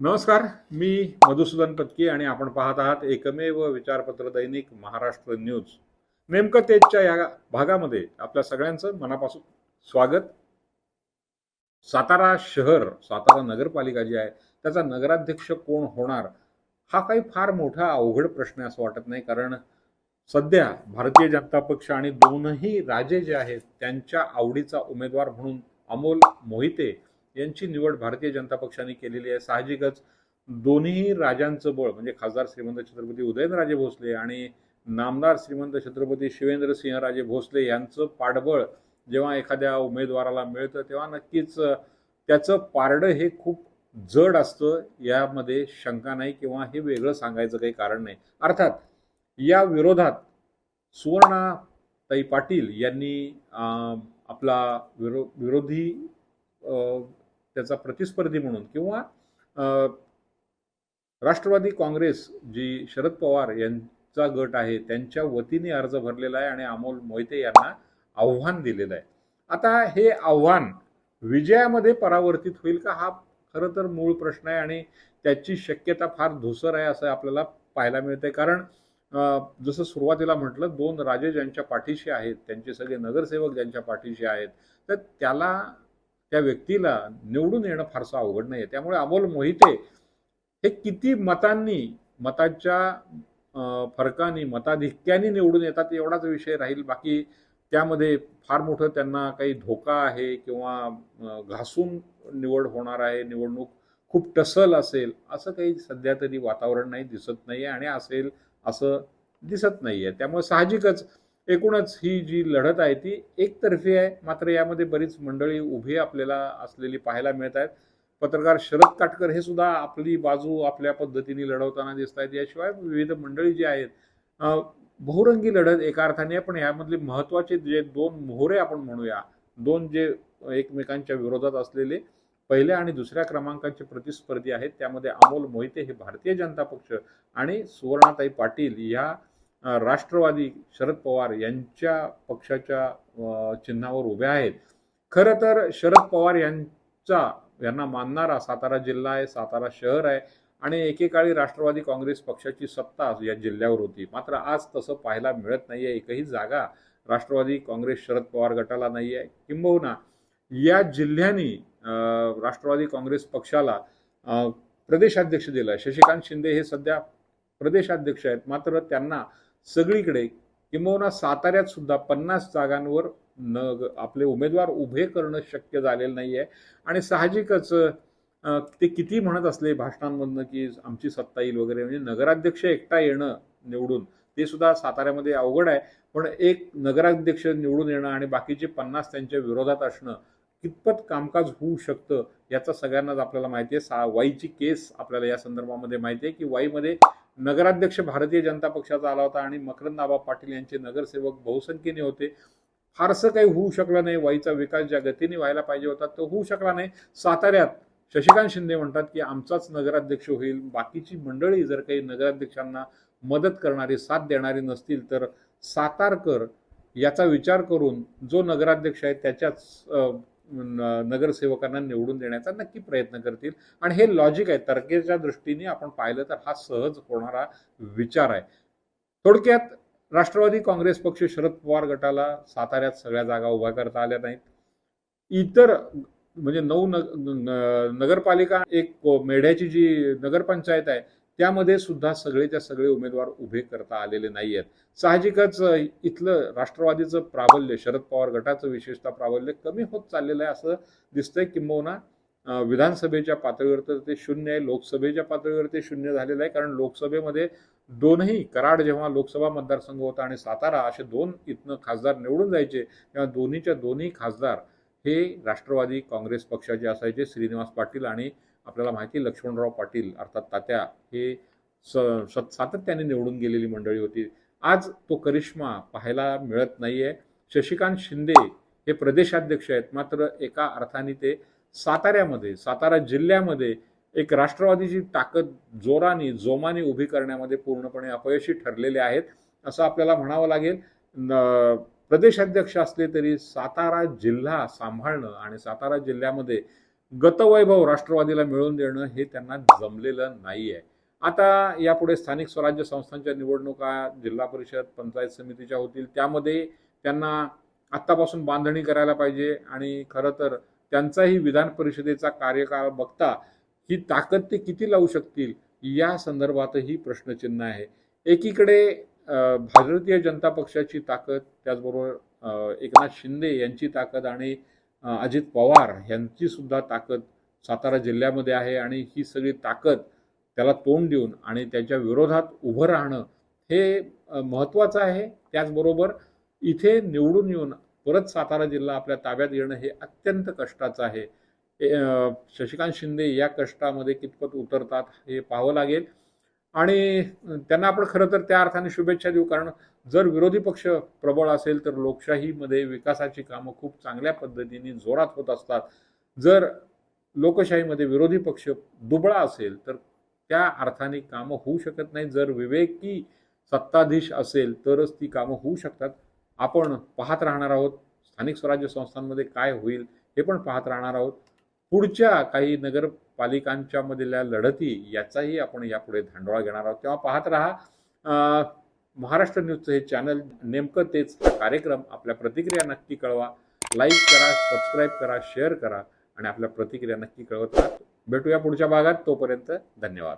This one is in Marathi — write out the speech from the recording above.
नमस्कार मी मधुसूदन पत्की आणि आपण पाहत आहात एकमेव विचारपत्र दैनिक महाराष्ट्र न्यूज. नेमकं तेजच्या या भागामध्ये आपल्या सगळ्यांचं मनापासून स्वागत. सातारा शहर सातारा नगरपालिका जी आहे त्याचा नगराध्यक्ष कोण होणार हा काही फार मोठा अवघड प्रश्न आहे असं वाटत नाही कारण सध्या भारतीय जनता पक्ष आणि दोनही राजे जे आहेत त्यांच्या आवडीचा उमेदवार म्हणून अमोल मोहिते यांची निवड भारतीय जनता पक्षाने केलेली आहे. साहजिकच दोन्ही राजांचं बळ म्हणजे खासदार श्रीमंत छत्रपती उदयनराजे भोसले आणि नामदार श्रीमंत छत्रपती शिवेंद्र सिंहराजे भोसले यांचं पाठबळ जेव्हा एखाद्या उमेदवाराला मिळतं तेव्हा नक्कीच त्याचं पारडं हे खूप जड असतं. यामध्ये शंका नाही किंवा हे वेगळं सांगायचं काही कारण नाही. अर्थात या विरोधात सुवर्णाताई पाटील यांनी आपला विरो विरोधी त्याचा प्रतिस्पर्धी म्हणून किंवा राष्ट्रवादी काँग्रेस जी शरद पवार यांचा गट आहे त्यांच्या वतीने अर्ज भरलेला आहे आणि अमोल मोहिते यांना आव्हान दिलेलं आहे. आता हे आव्हान विजयामध्ये परावर्तित होईल का? हा खरं तर मूळ प्रश्न आहे आणि त्याची शक्यता फार धुसर आहे असं आपल्याला पाहायला मिळते कारण जसं सुरुवातीला म्हटलं दोन राजे ज्यांच्या पाठीशी आहेत त्यांचे सगळे नगरसेवक ज्यांच्या पाठीशी आहेत तर त्याला त्या व्यक्तीला निवडून येणं फारसं अवघड नाही आहे त्यामुळे अमोल मोहिते हे किती मतांनी मताच्या फरकाने मताधिक्याने निवडून येतात एवढाच विषय राहील. बाकी त्यामध्ये फार मोठं त्यांना काही धोका आहे किंवा घासून निवड होणार आहे निवडणूक खूप टसल असेल असं काही सध्या तरी वातावरण नाही दिसत नाही आणि असेल असं दिसत नाही आहे त्यामुळे साहजिकच एकूणच ही जी लढत आहे ती एकतर्फी आहे. मात्र यामध्ये बरीच मंडळी उभी आपल्याला असलेली पाहायला मिळत आहेत. पत्रकार शरद काटकर हे सुद्धा आपली बाजू आपल्या पद्धतीने लढवताना दिसत आहेत. याशिवाय विविध मंडळी जी आहेत बहुरंगी लढत एका अर्थाने आहे, पण यामधले महत्त्वाचे जे दोन मोहरे आपण म्हणूया दोन जे एकमेकांच्या विरोधात असलेले पहिल्या आणि दुसऱ्या क्रमांकाचे प्रतिस्पर्धी आहेत त्यामध्ये अमोल मोहिते हे भारतीय जनता पक्ष आणि सुवर्णाताई पाटील या राष्ट्रवादी शरद पवार यांच्या पक्षाच्या चिन्हावर उभ्या आहेत. खरं तर शरद पवार यांचा यांना मानणारा सातारा जिल्हा आहे सातारा शहर आहे आणि एकेकाळी राष्ट्रवादी काँग्रेस पक्षाची सत्ता या जिल्ह्यावर होती. मात्र आज तसं पाहायला मिळत नाही आहे एकही जागा राष्ट्रवादी काँग्रेस शरद पवार गटाला नाही आहे किंबहुना या जिल्ह्यानी राष्ट्रवादी काँग्रेस पक्षाला प्रदेशाध्यक्ष दिला शशिकांत शिंदे हे सध्या प्रदेशाध्यक्ष आहेत. मात्र त्यांना सगळीकडे किंबहुना साताऱ्यात सुद्धा पन्नास जागांवर न आपले उमेदवार उभे करणं शक्य झालेलं नाही आहे आणि साहजिकच ते किती म्हणत असले भाषणांमधनं की आमची सत्ता येईल वगैरे म्हणजे नगराध्यक्ष एकटा येणं निवडून ते सुद्धा साताऱ्यामध्ये अवघड आहे. पण एक नगराध्यक्ष निवडून येणं आणि बाकीचे पन्नास त्यांच्या विरोधात असणं कितपत कामकाज होऊ शकतं याचा सगळ्यांनाच आपल्याला माहिती आहे. सा वाईची केस आपल्याला या संदर्भामध्ये माहिती आहे की वाईमध्ये नगराध्यक्ष भारतीय जनता पक्षाचा आला होता आणि मकरंद पाटील यांचे नगरसेवक बहुसंख्येने होते. फारसं काही होऊ शकलं नाही. वाईचा विकास ज्या गतीने व्हायला पाहिजे होता तो होऊ शकला नाही. साताऱ्यात शशिकांत शिंदे म्हणतात की आमचाच नगराध्यक्ष होईल. बाकीची मंडळी जर काही नगराध्यक्षांना मदत करणारी साथ देणारी नसतील तर सातारकर याचा विचार करून जो नगराध्यक्ष आहे त्याच्याच नगरसेवकांना निवडून देण्याचा नक्की प्रयत्न करतील. आणि हे लॉजिक आहे. तर्केच्या दृष्टीने आपण पाहिलं तर हा सहज होणारा विचार आहे. थोडक्यात राष्ट्रवादी काँग्रेस पक्ष शरद पवार गटाला साताऱ्यात सगळ्या जागा उभ्या करता आल्या नाहीत. इतर म्हणजे नऊ नग नगरपालिका एक मेढ्याची जी नगरपंचायत आहे त्यामध्ये सुद्धा सगळेच्या सगळे उमेदवार उभे करता आलेले नाही आहेत साहजिकच इथलं राष्ट्रवादीचं प्राबल्य शरद पवार गटाचं विशेषतः प्राबल्य कमी होत चाललेलं आहे असं दिसतंय किंबहुना विधानसभेच्या पातळीवर तर ते शून्य आहे लोकसभेच्या पातळीवर ते शून्य झालेलं आहे. कारण लोकसभेमध्ये दोनही कराड जेव्हा लोकसभा मतदारसंघ होता आणि सातारा असे दोन इथनं खासदार निवडून जायचे तेव्हा दोन्हीच्या दोन्ही खासदार हे राष्ट्रवादी काँग्रेस पक्षाचे असायचे श्रीनिवास पाटील आणि आपल्याला माहिती लक्ष्मणराव पाटील अर्थात तात्या हे स सातत्याने निवडून गेलेली मंडळी होती. आज तो करिश्मा पाहायला मिळत नाही आहे शशिकांत शिंदे हे प्रदेशाध्यक्ष आहेत. मात्र एका अर्थाने ते साताऱ्यामध्ये सातारा जिल्ह्यामध्ये एक राष्ट्रवादीची ताकद जोराने जोमाने उभी करण्यामध्ये पूर्णपणे अपयशी ठरलेले आहेत असं आपल्याला म्हणावं लागेल. प्रदेशाध्यक्ष असले तरी सातारा जिल्हा सांभाळणं आणि सातारा जिल्ह्यामध्ये गतवैभव राष्ट्रवादीला मिळवून देणं हे त्यांना जमलेलं नाही आहे आता यापुढे स्थानिक स्वराज्य संस्थांच्या निवडणुका जिल्हा परिषद पंचायत समितीच्या होतील. त्यामध्ये त्यांना आत्तापासून बांधणी करायला पाहिजे आणि खरं तर त्यांचाही विधान परिषदेचा कार्यकाळ बघता ही ताकद ते किती लावू शकतील या संदर्भातही प्रश्नचिन्ह आहे. एकीकडे भारतीय जनता पक्षाची ताकद त्याचबरोबर एकनाथ शिंदे यांची ताकद आणि अजित पवार यांची सुद्धा ताकद सातारा जिल्ह्यामध्ये आहे आणि ही सगळी ताकद त्याला तोंड देऊन आणि त्याच्या विरोधात उभं राहणं हे महत्त्वाचं आहे. त्याचबरोबर इथे निवडून येऊन परत सातारा जिल्हा आपल्या ताब्यात येणं हे अत्यंत कष्टाचं आहे. शशिकांत शिंदे या कष्टामध्ये कितपत उतरतात हे पाहावं लागेल. आणि त्यांना आपण खरं तर त्या अर्थाने शुभेच्छा देऊ कारण जर विरोधी पक्ष प्रबळ असेल तर लोकशाहीमध्ये विकासाची कामं खूप चांगल्या पद्धतीने जोरात होत असतात. जर लोकशाहीमध्ये विरोधी पक्ष दुबळा असेल तर त्या अर्थाने कामं होऊ शकत नाही जर विवेकी सत्ताधीश असेल तरच ती कामं होऊ शकतात. आपण पाहत राहणार आहोत स्थानिक स्वराज्य संस्थांमध्ये काय होईल हे पण पाहत राहणार आहोत. पुढच्या काही नगर पालिकांच्या मधल्या लढती याचाही आपण यापुढे धांडोळा घेणार आहोत. तेव्हा पाहत राहा महाराष्ट्र न्यूजचं हे चॅनल. नेमकं तेच कार्यक्रम. आपल्या प्रतिक्रिया नक्की कळवा. लाईक करा सबस्क्राईब करा शेअर करा आणि आपल्या प्रतिक्रिया नक्की कळवत राहा. भेटूया पुढच्या भागात. तोपर्यंत धन्यवाद.